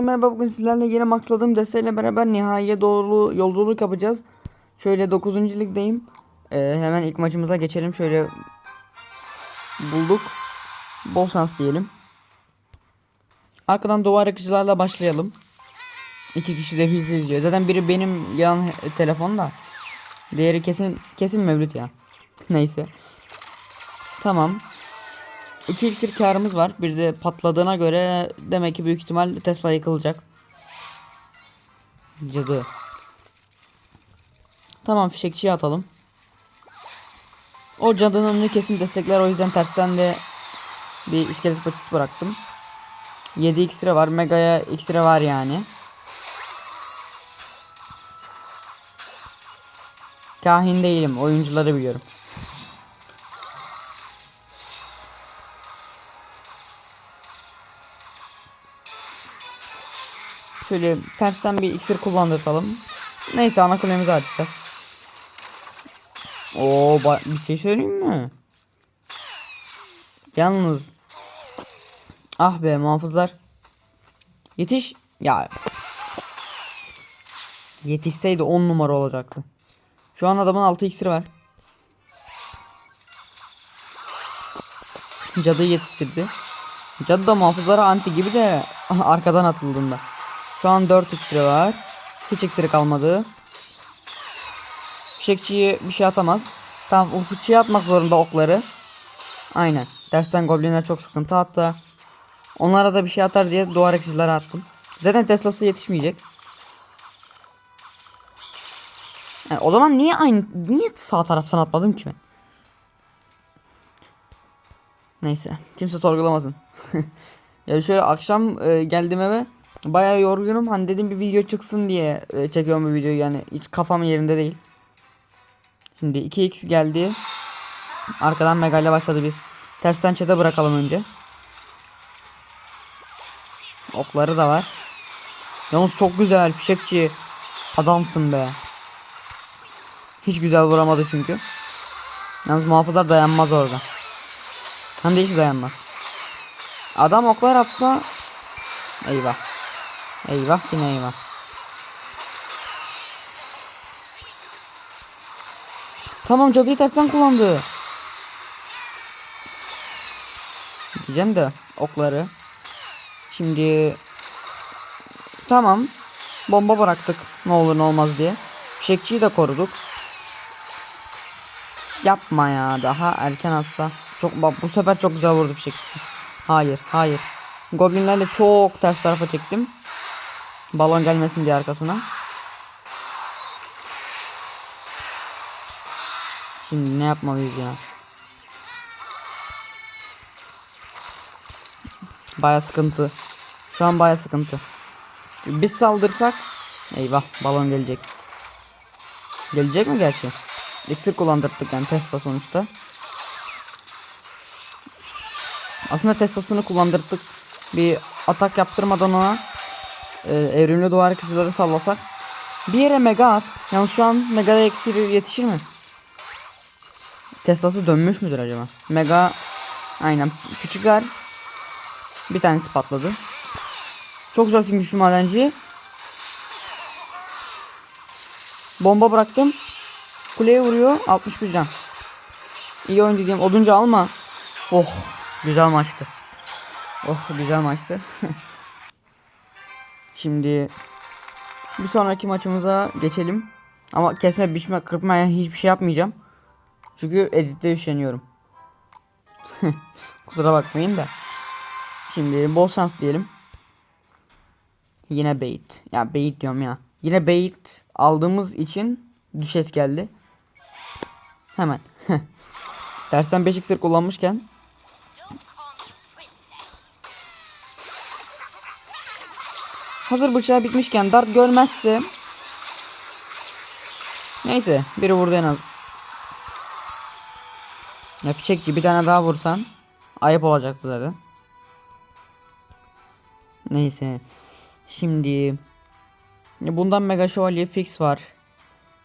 Merhaba bugün sizlerle yeni maxladığım desteğiyle beraber nihaiye doğru yolculuk yapacağız. Şöyle 9. ligdeyim. Ee, hemen ilk maçımıza geçelim. Şöyle bulduk. Bol şans diyelim. Arkadan duvar akıcılarla başlayalım. İki kişi de bizi izliyor. Zaten biri benim yan telefonda. Diğeri kesin kesin Mevlüt ya. Neyse. Tamam. 2 iksir karımız var. Bir de patladığına göre demek ki büyük ihtimal Tesla yıkılacak. Cadı. Tamam fişekçiye atalım. O cadının önünü kesin destekler o yüzden tersten de bir iskelet fıçısı bıraktım. 7 iksire var. Mega'ya iksire var yani. Kahin değilim. Oyuncuları biliyorum. Şöyle tersten bir iksir kullandırtalım. Neyse ana kulemizi açacağız. Oo bir şey söyleyeyim mi? Yalnız Ah be muhafızlar. Yetiş ya. Yetişseydi 10 numara olacaktı. Şu an adamın 6 iksiri var. Cadıyı yetiştirdi. Cadı da muhafızlara anti gibi de arkadan atıldığında. Şu an 4 iksiri var. Hiç iksiri kalmadı. Fişekçiye bir şey atamaz. Tamam o fıçıya atmak zorunda okları. Aynen. Dersten goblinler çok sıkıntı hatta. Onlara da bir şey atar diye duvar ekşileri attım. Zaten Tesla'sı yetişmeyecek. Yani o zaman niye aynı niye sağ taraftan atmadım ki ben? Neyse kimse sorgulamasın. ya şöyle akşam e, geldim eve bayağı yorgunum hani dedim bir video çıksın diye e, çekiyorum bu videoyu yani hiç kafam yerinde değil. Şimdi 2x geldi. Arkadan Mega ile başladı biz. Tersten çete bırakalım önce. Okları da var. Yalnız çok güzel fişekçi. Adamsın be. Hiç güzel vuramadı çünkü. Yalnız muhafızlar dayanmaz orada. Hem de hiç dayanmaz. Adam oklar atsa eyvah. Eyvah yine eyvah. Tamam cadıyı tersten kullandı. Diyeceğim de okları. Şimdi tamam. Bomba bıraktık. Ne olur ne olmaz diye. Fişekçiyi de koruduk. Yapma ya daha erken atsa. Çok bu sefer çok güzel vurdu fişekçi. Hayır, hayır. Goblinlerle çok ters tarafa çektim. Balon gelmesin diye arkasına. Şimdi ne yapmalıyız ya? Baya sıkıntı. Şu an baya sıkıntı. Biz saldırsak eyvah balon gelecek. Gelecek mi gerçi? İksir kullandırdık yani Tesla sonuçta. Aslında Tesla'sını kullandırdık. Bir atak yaptırmadan ona e, evrimli duvar kızıları sallasak. Bir yere mega at. Yalnız şu an mega iksir yetişir mi? Tesla'sı dönmüş müdür acaba? Mega aynen küçükler bir tanesi patladı. Çok güzel güçlü madenci. Bomba bıraktım. Kuleye vuruyor. 61 can. İyi oyuncu diyeyim. Oduncu alma. Oh. Güzel maçtı. Oh güzel maçtı. Şimdi bir sonraki maçımıza geçelim. Ama kesme, biçme, kırpmaya hiçbir şey yapmayacağım. Çünkü editte üşeniyorum. Kusura bakmayın da. Şimdi bol şans diyelim. Yine bait. Ya bait diyorum ya. Yine bait aldığımız için düşes geldi. Hemen. Dersten 5 iksir kullanmışken Hazır bıçağı bitmişken dart görmezse Neyse biri vurdu en az. Ya fişekçi bir tane daha vursan ayıp olacaktı zaten. Neyse. Şimdi bundan mega şövalye fix var.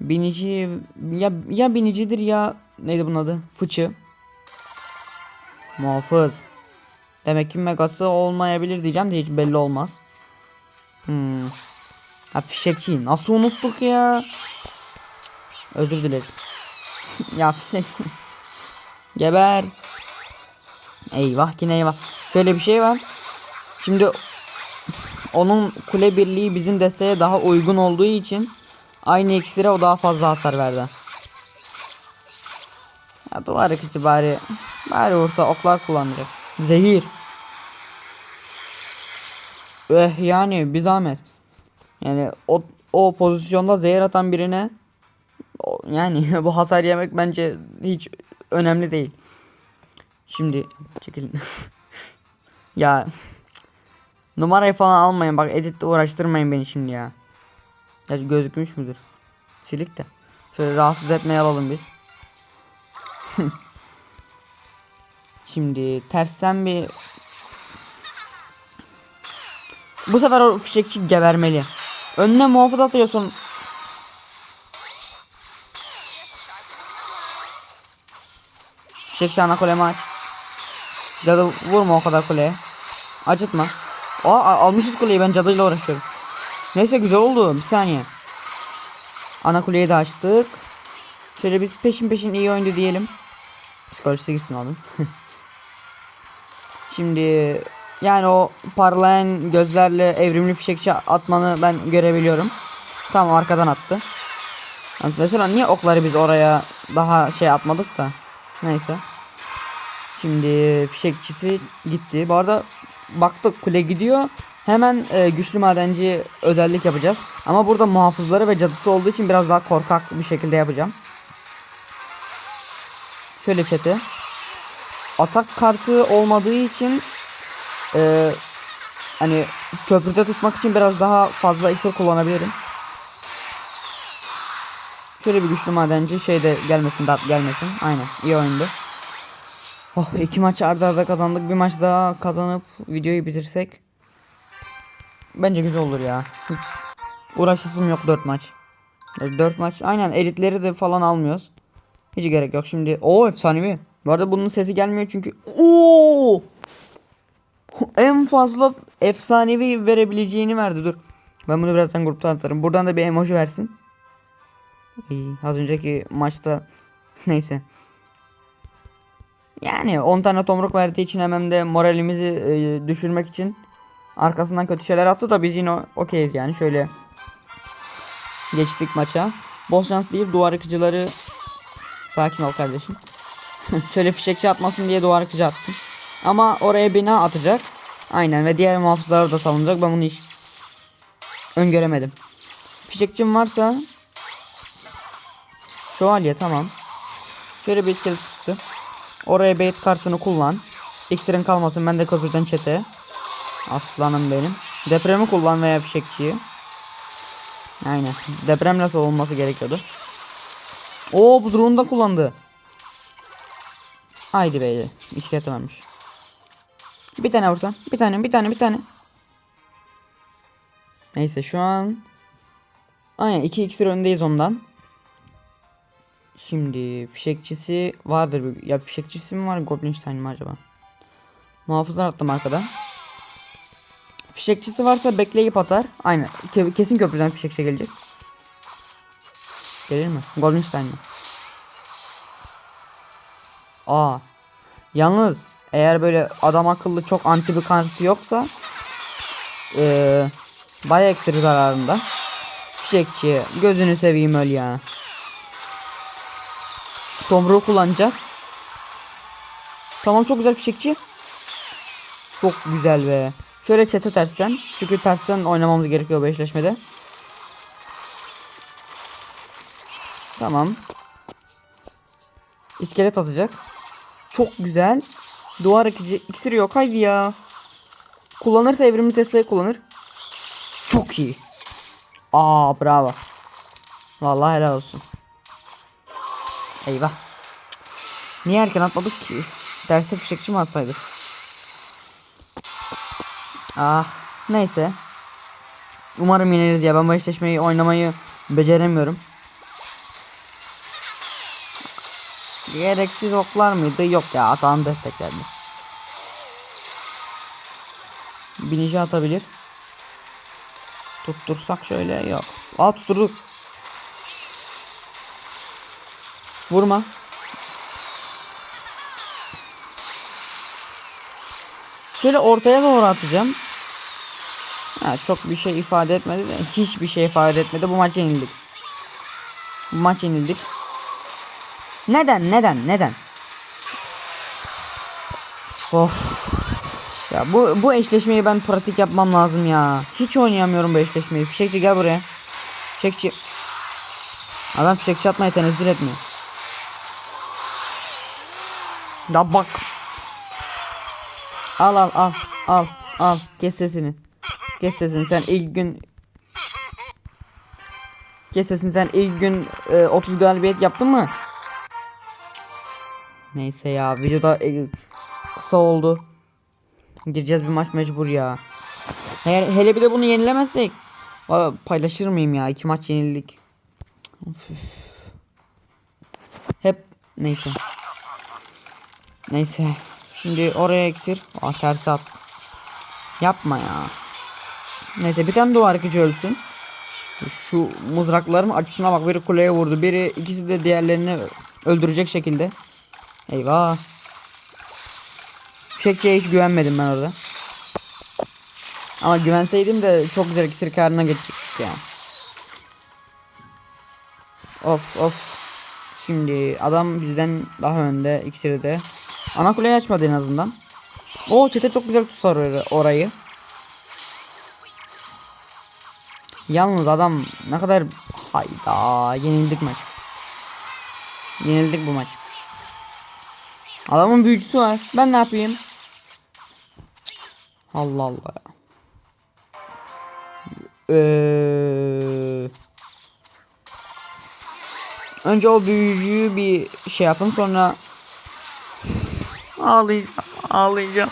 Binici ya ya binicidir ya neydi bunun adı? Fıçı. Muhafız. Demek ki megası olmayabilir diyeceğim de hiç belli olmaz. Hmm. Ha fişekçi nasıl unuttuk ya? Özür dileriz. ya fişekçi. Geber. Eyvah yine eyvah. Şöyle bir şey var. Şimdi onun kule birliği bizim desteğe daha uygun olduğu için aynı iksire o daha fazla hasar verdi. Ya duvar yıkıcı bari bari vursa oklar kullanacak. Zehir. Eh yani bir zahmet. Yani o, o pozisyonda zehir atan birine yani bu hasar yemek bence hiç önemli değil. Şimdi çekilin. ya numarayı falan almayın bak editte uğraştırmayın beni şimdi ya. Ya gözükmüş müdür? Silik de. Şöyle rahatsız etmeye alalım biz. Şimdi tersten bir Bu sefer o fişekçi gebermeli. Önüne muhafız atıyorsun. Fişekçi ana kulemi aç. Cadı vurma o kadar kuleye. Acıtma. Aa almışız kuleyi ben cadıyla uğraşıyorum. Neyse güzel oldu bir saniye. Ana kuleyi de açtık. Şöyle biz peşin peşin iyi oyundu diyelim. Psikolojisi gitsin oğlum. Şimdi yani o parlayan gözlerle evrimli fişekçi atmanı ben görebiliyorum. Tamam arkadan attı. Yani mesela niye okları biz oraya daha şey atmadık da. Neyse. Şimdi fişekçisi gitti. Bu arada baktık kule gidiyor. Hemen e, güçlü madenci özellik yapacağız. Ama burada muhafızları ve cadısı olduğu için biraz daha korkak bir şekilde yapacağım. Şöyle çete. Atak kartı olmadığı için e, hani köprüde tutmak için biraz daha fazla iksir kullanabilirim. Şöyle bir güçlü madenci şey de gelmesin dart gelmesin. Aynen iyi oyundu. Oh iki maç arda arda kazandık. Bir maç daha kazanıp videoyu bitirsek. Bence güzel olur ya. Hiç uğraşasım yok 4 maç. 4 maç. Aynen elitleri de falan almıyoruz. Hiç gerek yok şimdi. Oo efsanevi. Bu arada bunun sesi gelmiyor çünkü. Oo! En fazla efsanevi verebileceğini verdi dur. Ben bunu birazdan grupta atarım. Buradan da bir emoji versin. İyi, az önceki maçta neyse. Yani 10 tane tomruk verdiği için hemen de moralimizi e, düşürmek için arkasından kötü şeyler attı da biz yine okeyiz yani şöyle geçtik maça. Bol şans deyip duvar yıkıcıları sakin ol kardeşim. şöyle fişekçi atmasın diye duvar yıkıcı attım. Ama oraya bina atacak. Aynen ve diğer muhafızlar da savunacak. Ben bunu hiç öngöremedim. Fişekçim varsa Şövalye tamam. Şöyle bir iskelet fıtısı. Oraya bait kartını kullan. İksirin kalmasın ben de köprüden çete. Aslanım benim. Depremi kullan veya fişekçiyi. Aynen. Deprem nasıl olması gerekiyordu. Oo bu drone'u da kullandı. Haydi beyler. İskelet varmış. Bir tane vursan. Bir tane bir tane bir tane. Neyse şu an. Aynen iki iksir öndeyiz ondan. Şimdi fişekçisi vardır. Ya fişekçisi mi var Goblinstein mi acaba? Muhafızlar attım arkada. Fişekçisi varsa bekleyip atar. Aynen. Ke- kesin köprüden fişekçi gelecek. Gelir mi? Goblinstein mi? Aa. Yalnız eğer böyle adam akıllı çok anti bir kartı yoksa eee bayağı ekstra zararında. Fişekçi gözünü seveyim öl ya. Tomruğu kullanacak. Tamam çok güzel fişekçi. Çok güzel be. Şöyle çete tersten. Çünkü tersten oynamamız gerekiyor bu eşleşmede. Tamam. İskelet atacak. Çok güzel. Duvar ikici iksiri yok haydi ya. Kullanırsa evrimli Tesla'yı kullanır. Çok iyi. Aa bravo. Vallahi helal olsun. Eyvah. Niye erken atmadık ki? Derse fişekçi mi atsaydık? Ah. Neyse. Umarım yeneriz ya. Ben bu eşleşmeyi oynamayı beceremiyorum. Gereksiz oklar mıydı? Yok ya. Atağım desteklendi. Binici atabilir. Tuttursak şöyle yok. Aa tutturduk. Vurma. Şöyle ortaya doğru atacağım. Ha, çok bir şey ifade etmedi de hiçbir şey ifade etmedi. Bu maç yenildik. Bu maç yenildik. Neden? Neden? Neden? Of. Ya bu bu eşleşmeyi ben pratik yapmam lazım ya. Hiç oynayamıyorum bu eşleşmeyi. Fişekçi gel buraya. Fişekçi. Adam fişekçi atmaya tenezzül etmiyor. Ya bak. Al al al al al kes sesini. Kes sesini sen ilk gün Kes sesini sen ilk gün e, 30 galibiyet yaptın mı? Neyse ya videoda e, kısa oldu. Gireceğiz bir maç mecbur ya. Eğer hele bir de bunu yenilemezsek paylaşır mıyım ya? İki maç yenildik. Hep neyse. Neyse. Şimdi oraya eksir. Aa tersi at. Yapma ya. Neyse bir tane duvar yıkıcı ölsün. Şu mızrakların açısına bak biri kuleye vurdu. Biri ikisi de diğerlerini öldürecek şekilde. Eyvah. Fişekçiye hiç güvenmedim ben orada. Ama güvenseydim de çok güzel iksir karına geçecektik ya. Of of. Şimdi adam bizden daha önde iksiri de. Ana kuleyi açmadı en azından. O çete çok güzel tutar or- orayı. Yalnız adam ne kadar hayda yenildik maç. Yenildik bu maç. Adamın büyücüsü var. Ben ne yapayım? Allah Allah. Ee, önce o büyücüyü bir şey yapın sonra ağlayacağım ağlayacağım.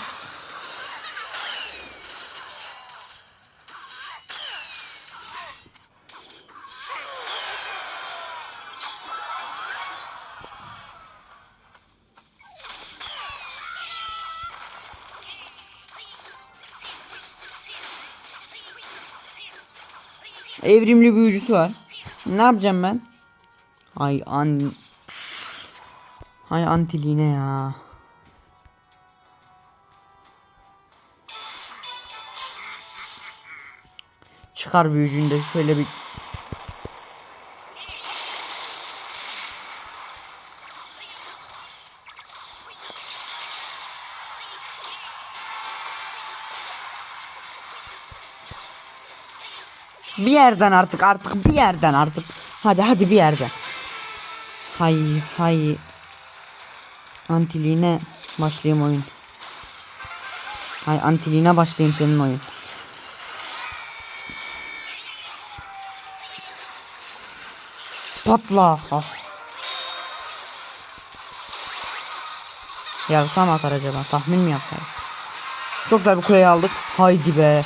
Evrimli büyücüsü var. Ne yapacağım ben? Ay an Hay antiline ya. Çıkar büyücünü de şöyle bir yerden artık artık bir yerden artık. Hadi hadi bir yerden. Hay hay. Antiliğine başlayayım oyun. Hay antiliğine başlayayım senin oyun. Patla. Ah. Yarasa mı atar acaba? Tahmin mi yapsar? Çok güzel bir kuleyi aldık. Haydi be.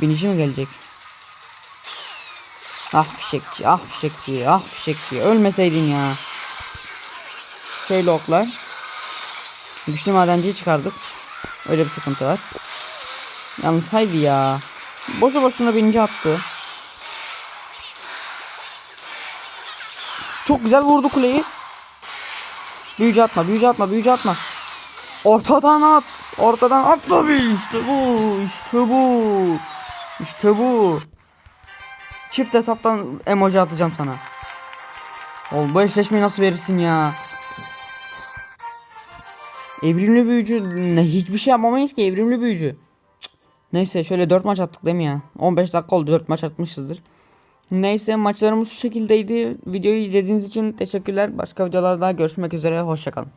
Binici mi gelecek? Ah fişekçi, ah fişekçi, ah fişekçi. Ölmeseydin ya. Şöyle oklar. Güçlü madenciyi çıkardık. Öyle bir sıkıntı var. Yalnız haydi ya. Boşu boşuna binici attı. Çok güzel vurdu kuleyi. Büyücü atma, büyücü atma, büyücü atma. Ortadan at. Ortadan at tabii. İşte bu. İşte bu. İşte bu. Çift hesaptan emoji atacağım sana. Oğlum bu eşleşmeyi nasıl verirsin ya? Evrimli büyücü ne hiçbir şey yapamayız ki evrimli büyücü. Neyse şöyle 4 maç attık değil mi ya? 15 dakika oldu 4 maç atmışızdır. Neyse maçlarımız şu şekildeydi. Videoyu izlediğiniz için teşekkürler. Başka videolarda görüşmek üzere. Hoşçakalın.